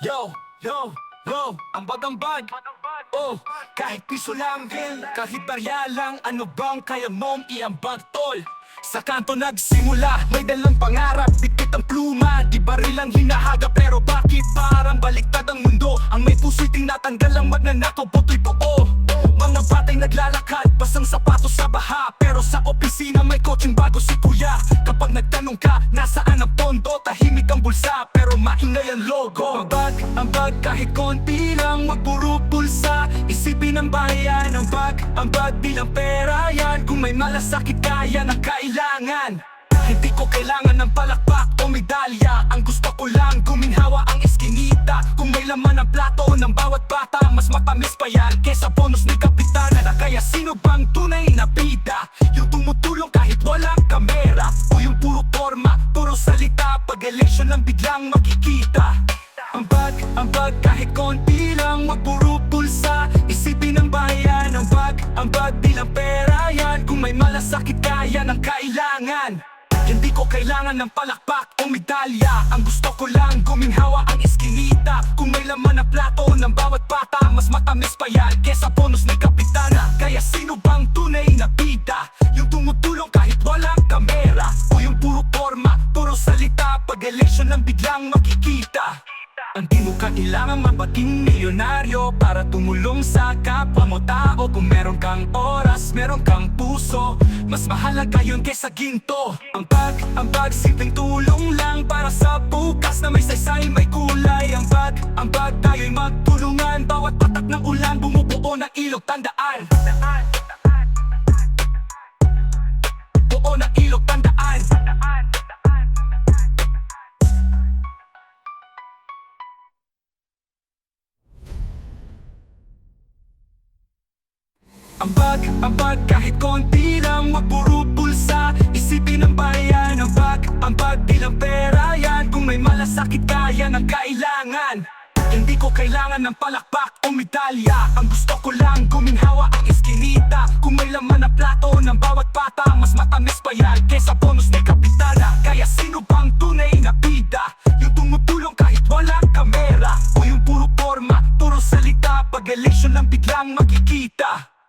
Yo, yo, yo, ang bagambag Oh, kahit piso lang Kahit barya lang, ano bang kaya mong iambag tol? Sa kanto nagsimula, may dalang pangarap Dikit ang pluma, di baril ang hinahaga Pero bakit parang baliktad ang mundo? Ang may puso'y tinatanggal ang magnanakaw Boto'y buo Mga batay naglalakad, basang sapatos sa baha Pero sa opisina may coaching bago si kuya Kapag nagtanong ka, nasaan ang pondo? Tahimik maingay ang logo. Ang bag, ang bag, kahit konti lang Wag puro bulsa, isipin ang bayan. Ang bag, ang bag, bilang pera yan. Kung may malasakit kaya na kailangan. Hindi ko kailangan ng palakpak o medalya Ang gusto ko lang guminhawa ang eskinita Kung may laman ang plato ng bawat bata Mas matamis pa yan kesa bonus ni Kapitana Na kaya sino bang may malasakit kaya ng kailangan. Hindi ko kailangan ng palakpak o medalya. Ang gusto ko lang guminhawa ang eskinita Kung may laman ang plato ng bawat bata Mas matamis pa yan kesa bonus ni Kapitana Kaya sino bang tunay na bida? Yung tumutulong kahit walang kamera. O yung puro forma, puro salita. Pag eleksyon lang biglang makikita ang di mo kailangan mabating milyonaryo Para tumulong sa kapwa mo. Tao Kung meron kang oras, meron kang puso Mas mahalaga yun kesa ginto. Ang bag, ang bag, simpleng tulong lang Para sa bukas na may saysay, may kulay. Ang bag, ang bag, tayo'y magtulungan. Bawat patak ng ulan, bumubuo ng ilog Tandaan. Buo Ambag, ambag, kahit konti lang Magpuro pulsa, isipin ang bayan. Ambag, ambag, bilang pera yan. Kung may malasakit ka, yan kailangan. Hindi ko kailangan ng palakpak o medalya. Ang gusto ko lang, guminhawa ang iskinita. Kung may laman na plato ng bawat pata Mas matamis pa yan kesa bonus ni Kapitana Kaya sino bang tunay na pida? Yung tumutulong kahit walang kamera. O yung puro forma, puro salita. Pag election lang biglang makikita